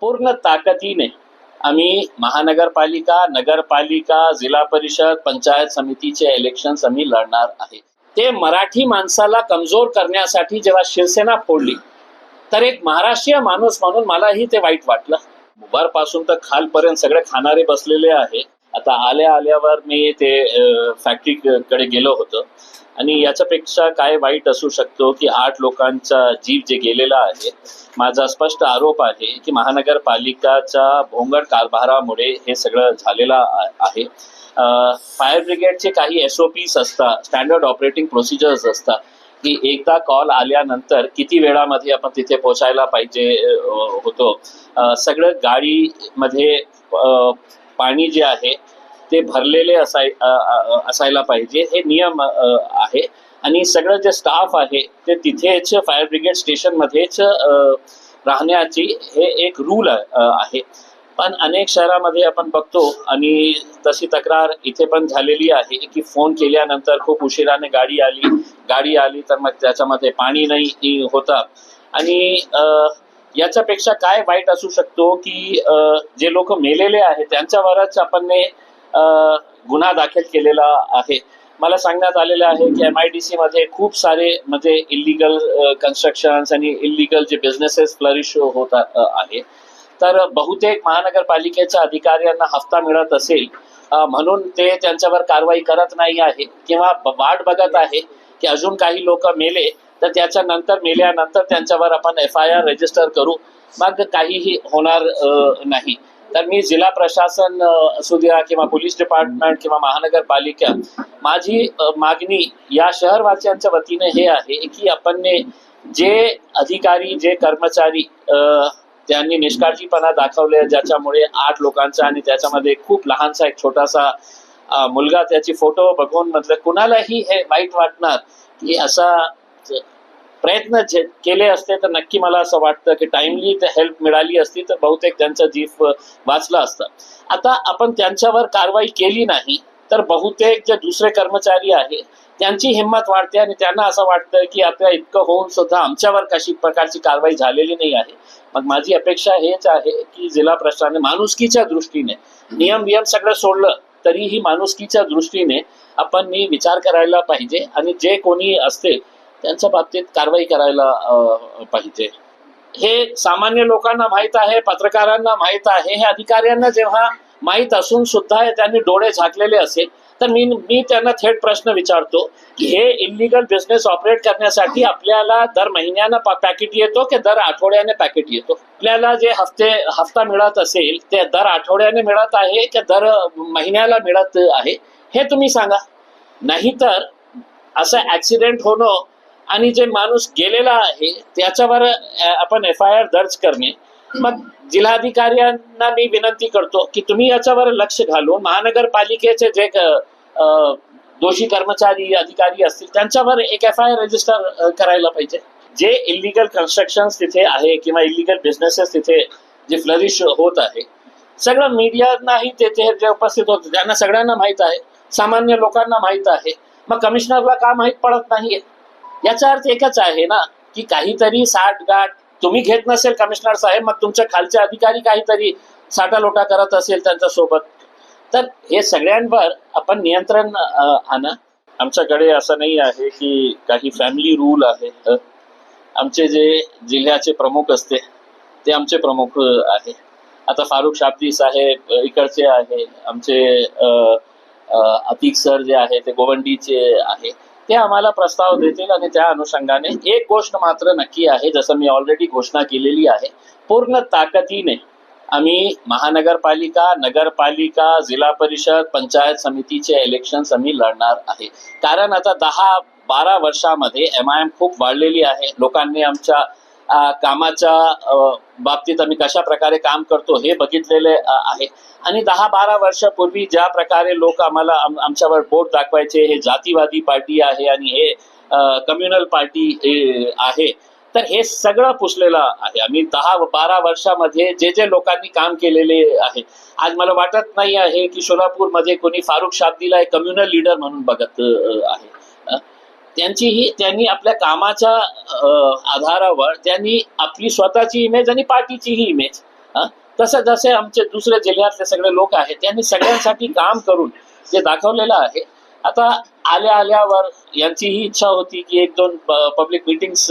पूर्ण ताकदीने आम्ही महानगरपालिका नगरपालिका जिल्हा परिषद पंचायत समितीचे इलेक्शन आम्ही लढणार आहे. ते मराठी माणसाला कमजोर करण्यासाठी जेव्हा शिवसेना फोडली तर एक महाराष्ट्रीय माणूस म्हणून मलाही ते वाईट वाटलं. मुबारपासून तर खालपर्यंत सगळे खाणारे बसलेले आहे. आता आल्या आल्यावर मी ते फॅक्टरी कडे गेलो होतो. आणि याच्यापेक्षा काय वाईट असू शकतो की आठ लोकांचा जीव जे गेलेला आहे माझा स्पष्ट आरोप आहे की महानगरपालिकाच्या भोंगड कारभारामुळे हे सगळं झालेलं आ- आहे. फायर ब्रिगेडचे काही एस ओ पीस असतात स्टँडर्ड ऑपरेटिंग प्रोसिजर्स असतात की एकदा कॉल आल्यानंतर किती वेळामध्ये आपण तिथे पोहोचायला पाहिजे होतो. सगळं गाडीमध्ये पाणी जे आहे ते भरलेले असाय असायला पाहिजे. हे नियम आहे. आणि सगळं जे स्टाफ आहे ते तिथेच फायर ब्रिगेड स्टेशनमध्येच राहण्याची हे एक रूल आहे. पण अनेक शहरामध्ये आपण बघतो आणि तशी तक्रार इथे पण झालेली आहे की फोन केल्यानंतर खूप उशिराने गाडी आली. गाडी आली तर मग त्याच्यामध्ये पाणी नाही होता. आणि याच्यापेक्षा काय वाईट असू शकतो की जे लोक मेलेले आहेत त्यांच्यावरच आपण ने, गुन्हा दाखल केलेला आहे. मला सांगण्यात आलेलं आहे की एम आय डी सी मध्ये खूप सारे म्हणजे इलिगल कन्स्ट्रक्शन आणि इलिगल जे बिझनेसेस फ्लरिश होत आहे. तर बहुतेक महानगरपालिकेच्या अधिकाऱ्यांना हफ्ता मिळत असेल म्हणून ते त्यांच्यावर कारवाई करत नाही आहे किंवा वाट बघत आहे की अजून काही लोक मेले तर त्याच्या नंतर मेल्यानंतर त्यांच्यावर आपण एफ आय आर रजिस्टर करू. मग काहीही होणार नाही. तर मी जिल्हा प्रशासन असू द्या किंवा पोलीस डिपार्टमेंट किंवा महानगरपालिका माझी मागणी या शहरवासियांच्या वतीने हे आहे की आपण ने जे अधिकारी जे कर्मचारी त्यांनी निष्काळजीपणा दाखवले ज्याच्यामुळे आठ लोकांचा आणि त्याच्यामध्ये खूप लहानसा एक छोटासा मुलगा त्याची फोटो बघून म्हटलं कुणालाही हे वाईट वाटणार की असा प्रयत्न केले असते तर नक्की मला असं वाटतं की टाइमली ते हेल्प मिळाली असती तर बहुतेक त्यांचा जीव वाचला असता. आता आपण त्यांच्यावर कारवाई केली नाही तर बहुतेक जे दुसरे कर्मचारी आहे त्यांची हिंमत वाढते आणि त्यांना असं वाटतं की आता इतकं होऊन सुद्धा आमच्यावर कशी प्रकारची कारवाई झालेली नाही आहे. मग माझी अपेक्षा हेच आहे की जिल्हा प्रशासनाने माणुसकीच्या दृष्टीने नियम वियम सगळं सोडलं तरीही माणुसकीच्या दृष्टीने आपण मी विचार करायला पाहिजे. आणि जे कोणी असते त्यांच्या बाबतीत कारवाई करायला पाहिजे. हे सामान्य लोकांना माहीत आहे पत्रकारांना माहीत आहे हे अधिकाऱ्यांना जेव्हा माहीत असून सुद्धा त्यांनी डोळे झाकलेले असेल तर मी मी त्यांना थेट प्रश्न विचारतो की हे इलिगल बिझनेस ऑपरेट करण्यासाठी आपल्याला दर महिन्यानं पॅकेट येतो की दर आठवड्याने पॅकेट येतो? आपल्याला जे हफ्ते हफ्ता मिळत असेल ते दर आठवड्याने मिळत आहे की दर महिन्याला मिळत आहे हे तुम्ही सांगा. नाहीतर असं ऍक्सिडेंट होणं आणि जे माणूस गेलेला आहे त्याच्यावर आपण एफ आय आर दर्ज करणे. मग जिल्हाधिकाऱ्यांना मी विनंती करतो की तुम्ही याच्यावर लक्ष घालून महानगरपालिकेचे जे दोषी कर्मचारी अधिकारी असतील त्यांच्यावर एक एफ आय आर रजिस्टर करायला पाहिजे. जे इलिगल कन्स्ट्रक्शन तिथे आहे किंवा इलिगल बिझनेसेस तिथे जे फ्लरिश होत आहे सगळं मीडियानाही तेथे जे उपस्थित होते त्यांना सगळ्यांना माहीत आहे. सामान्य लोकांना माहीत आहे. मग कमिशनरला का माहीत पडत नाहीये? याचा अर्थ एकच आहे ना की काहीतरी साठ गाठ तुम्ही घेत नसेल कमिशनर साहेब मग तुमच्या खालचे अधिकारी काहीतरी साठालोटा करत असेल त्यांच्यासोबत तर हे सगळ्यांवर आपण नियंत्रण आणा. आमच्याकडे असं नाही आहे की काही फॅमिली रूल आहे आमचे जे जिल्ह्याचे प्रमुख असते ते आमचे प्रमुख आहे. आता फारुख शाब्दी साहेब इकडचे आहे. आमचे अतिक सर जे आहे ते गोवंडीचे आहे. ते आम्हाला प्रस्ताव देतील आणि त्या अनुषंगाने एक गोष्ट मात्र नक्की आहे जसं मी ऑलरेडी घोषणा केलेली आहे पूर्ण ताकदीने आम्ही महानगरपालिका नगरपालिका जिल्हा परिषद पंचायत समितीचे इलेक्शन आम्ही लढणार आहे. कारण आता दहा बारा वर्षामध्ये एम आय एम खूप वाढलेली आहे. लोकांनी आमच्या कामाच्या बाबतीत आम्ही कशा प्रकारे काम करतो हे बघितलेले आहे. आणि दहा बारा वर्षापूर्वी ज्या प्रकारे लोक आम्हाला आमच्यावर बोट दाखवायचे हे जातीवादी पार्टी आहे आणि हे कम्युनल पार्टी आहे तर हे सगळं पुसलेलं आहे. आम्ही दहा बारा वर्षामध्ये जे जे लोकांनी काम केलेले आहे. आज मला वाटत नाही आहे की सोलापूरमध्ये कोणी फारुख शाब्दीला एक कम्युनल लीडर म्हणून बघत आहे. त्यांची त्यांचीही त्यांनी आपल्या कामाच्या आधारावर त्यांनी आपली स्वतःची इमेज आणि पार्टीचीही इमेज तसं जसे आमचे दुसऱ्या जिल्ह्यातले सगळे लोक आहेत त्यांनी सगळ्यांसाठी काम करून जे दाखवलेलं आहे आता आल्या आल्यावर यांची ही इच्छा होती की एक दोन पब्लिक मिटिंग्स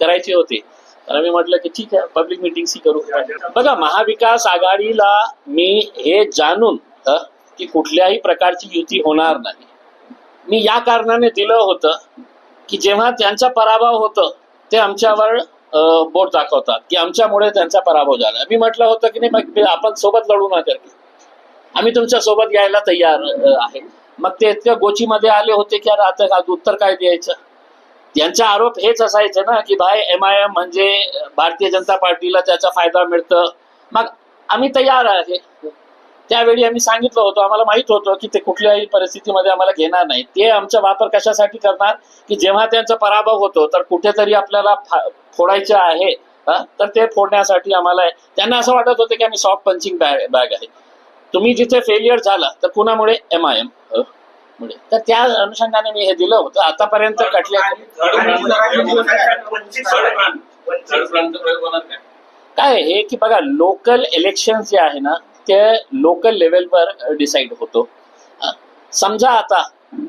करायची होती. तर आम्ही म्हटलं की ठीक आहे पब्लिक मिटिंग्स ही करू. बघा महाविकास आघाडीला मी हे जाणून की कुठल्याही प्रकारची युती होणार नाही. मी या कारणाने दिलं होतं की जेव्हा त्यांचा पराभव होतं ते आमच्यावर बोट दाखवतात की आमच्यामुळे त्यांचा पराभव झाला. मी म्हटलं होतं की नाही मग आपण सोबत लढू ना आम्ही तुमच्यासोबत यायला तयार आहे. मग ते इतक्या गोचीमध्ये आले होते की अरे आता आता उत्तर काय द्यायचं? यांचा आरोप हेच असायचे ना की भाई एम आय एम म्हणजे भारतीय जनता पार्टीला त्याचा फायदा मिळतं. मग आम्ही तयार आहे. त्यावेळी आम्ही सांगितलं होतं आम्हाला माहीत होतं की ते कुठल्याही परिस्थितीमध्ये आम्हाला घेणार नाही. ते आमचा वापर कशासाठी करणार? की जेव्हा त्यांचा पराभव होतो तर कुठेतरी आपल्याला फोडायचं आहे हा, तर ते फोडण्यासाठी आम्हाला त्यांना असं वाटत होतं की आम्ही सॉफ्ट पंचिंग बॅग बॅग आहे. तुम्ही जिथे फेलियर झाला तर कुणामुळे? एम आय एम मुळे. तर त्या अनुषंगाने मी हे दिलं होतं. आतापर्यंत कटल्या काय? आहे की बघा लोकल इलेक्शन जे आहे ना ते लोकल लेवलवर डिसाईड होतो. समजा आता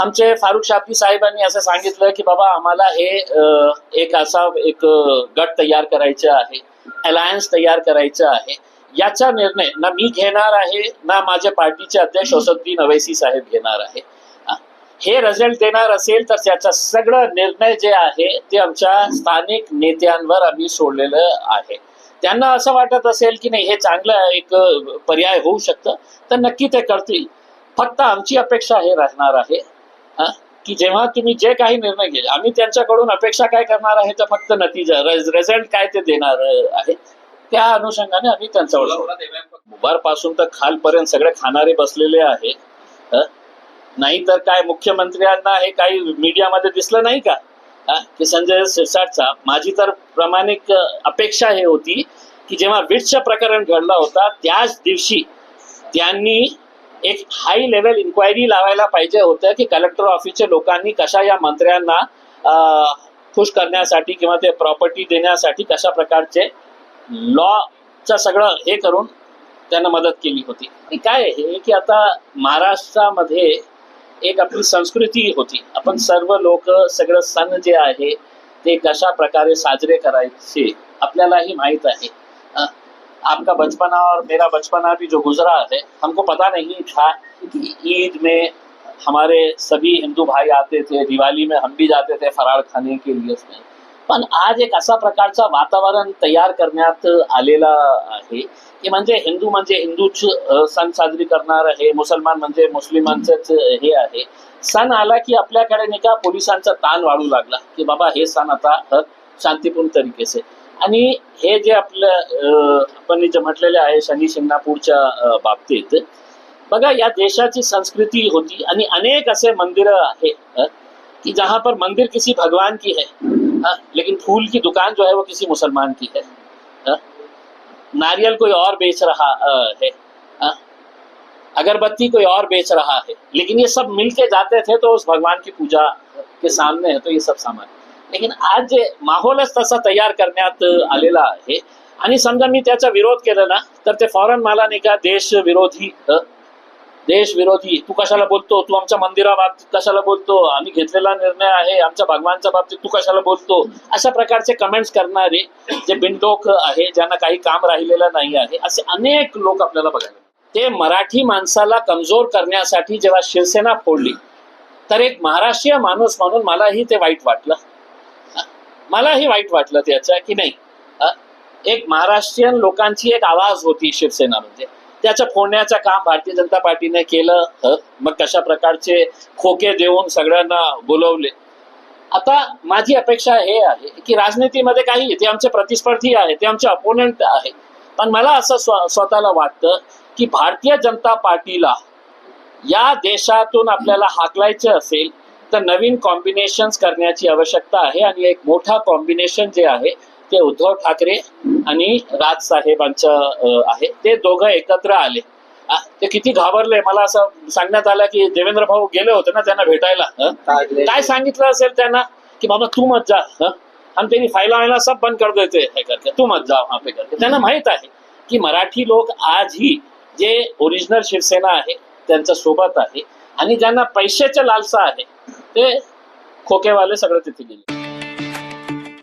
आमचे फारुख शाफी साहेबांनी असं सांगितलं की बाबा आम्हाला हे एक असा एक गट तयार करायचं आहे अलायन्स तयार करायचं आहे. याचा निर्णय ना मी घेणार आहे ना माझ्या पार्टीचे अध्यक्ष असद्दीन अवैसी साहेब घेणार आहे. हे. रिझल्ट देणार असेल तर त्याचा सगळं निर्णय जे आहे ते आमच्या स्थानिक नेत्यांवर आम्ही सोडलेलं आहे. त्यांना असं वाटत असेल की नाही हे चांगलं एक पर्याय होऊ शकतं तर नक्की ते करतील. फक्त आमची अपेक्षा हे राहणार आहे की जेव्हा तुम्ही जे काही निर्णय घेईल आम्ही त्यांच्याकडून अपेक्षा काय करणार आहे तर फक्त नतीजा रिझल्ट काय ते देणार आहे? त्या अनुषंगाने आम्ही त्यांच्यावर पासून तर खालपर्यंत सगळे खाणारे बसलेले आहे ह? नाहीतर काय मुख्यमंत्र्यांना हे काही मीडियामध्ये दिसलं नाही का? की संजय शिरसाटचा. माझी तर प्रमाणिक अपेक्षा हे होती की जेव्हा विट्सचं प्रकरण घडला होता त्याच दिवशी त्यांनी एक हाय लेवल इन्क्वायरी लावायला पाहिजे होतं की कलेक्टर ऑफिसच्या लोकांनी कशा या मंत्र्यांना खुश करण्यासाठी किंवा ते प्रॉपर्टी देण्यासाठी कशा प्रकारचे लॉचं सगळं हे करून त्यांना मदत केली होती. काय हे की आता महाराष्ट्रामध्ये एक अपनी संस्कृति होती. अपन सर्व लोक सगळं सण जे है ते कशा प्रकारे साजरे करायचे आपल्यालाही माहित आहे. अ, आपका बचपना और मेरा बचपना भी जो गुजरा है हमको पता नहीं था कि ईद में हमारे सभी हिंदू भाई आते थे दिवाली में हम भी जाते थे फरार खाने के लिए पण आज एक असा प्रकारचा वातावरण तयार करण्यात आलेला आहे की म्हणजे हिंदू म्हणजे हिंदूच सण साजरी करणार आहे मुसलमान म्हणजे मुस्लिमांचंच हे आहे. सण आला की आपल्याकडे नाही का पोलिसांचा ताण वाढू लागला की बाबा हे सण आता शांतीपूर्ण शांतिपूर्ण आणि हे जे आपलं आपण जे म्हटलेले आहे शनी शिंगणापूरच्या बाबतीत बघा या देशाची संस्कृती होती आणि अनेक असे मंदिरं आहे की जहां पर मंदिर किसी भगवान की है. हाँ, लेकिन फूल की दुकान जो है वो किसी मुसलमान की है। हाँ, नारियल कोई और बेच रहा है। हाँ, अगरबत्ती कोई और बेच रहा है। लेकिन ये सब मिलके जाते थे तो उस भगवान की पूजा के सामने है तो ये सब सामान। लेकिन आज जे माहोलच तसा तयार करण्यात आलेला आहे आणि समजा मी त्याचा विरोध केला ना तर ते फॉरन मला नाही का देश विरोधी देशविरोधी तू कशाला बोलतो? तू आमच्या मंदिराबाबतीत कशाला बोलतो? आम्ही घेतलेला निर्णय आहे आमच्या भगवानच्या बाबतीत तू कशाला बोलतो? अशा प्रकारचे कमेंट्स करणारे जे बिनडोक आहे ज्यांना काही काम राहिलेलं नाही आहे असे अनेक लोक आपल्याला बघायला ते मराठी माणसाला कमजोर करण्यासाठी जेव्हा शिवसेना फोडली तर एक महाराष्ट्रीय माणूस म्हणून मलाही ते वाईट वाटलं. मलाही वाईट वाटलं त्याचं की नाही. एक महाराष्ट्रीयन लोकांची एक आवाज होती शिवसेना म्हणजे. त्याचं फोडण्याचं काम भारतीय जनता पार्टीने केलं मग कशा प्रकारचे खोके देऊन सगळ्यांना बोलवले. आता माझी अपेक्षा हे आहे की राजनीतीमध्ये काही ते आमचे प्रतिस्पर्धी आहे ते आमचे अपोनंट आहे. पण मला असं स्व स्वतःला वाटतं की भारतीय जनता पार्टीला या देशातून आपल्याला हाकलायचं असेल तर नवीन कॉम्बिनेशन्स करण्याची आवश्यकता आहे आणि एक मोठा कॉम्बिनेशन जे आहे ते उद्धव ठाकरे आणि राज साहेबांचं आहे. ते दोघं एकत्र आले. ते किती घाबरले. मला असं सांगण्यात आलं की देवेंद्र भाऊ गेले होते ना त्यांना भेटायला? काय सांगितलं असेल त्यांना? की बाबा तू मत जा? हम तेरी फाइला वाइला सब बंद कर देते. है करके तू मत जा वहां पे करके त्यांना माहीत आहे की मराठी लोक आजही जे ओरिजिनल शिवसेना आहे त्यांच्यासोबत आहे आणि ज्यांना पैशाच्या लालसा आहे ते खोकेवाले सगळे तिथे गेले.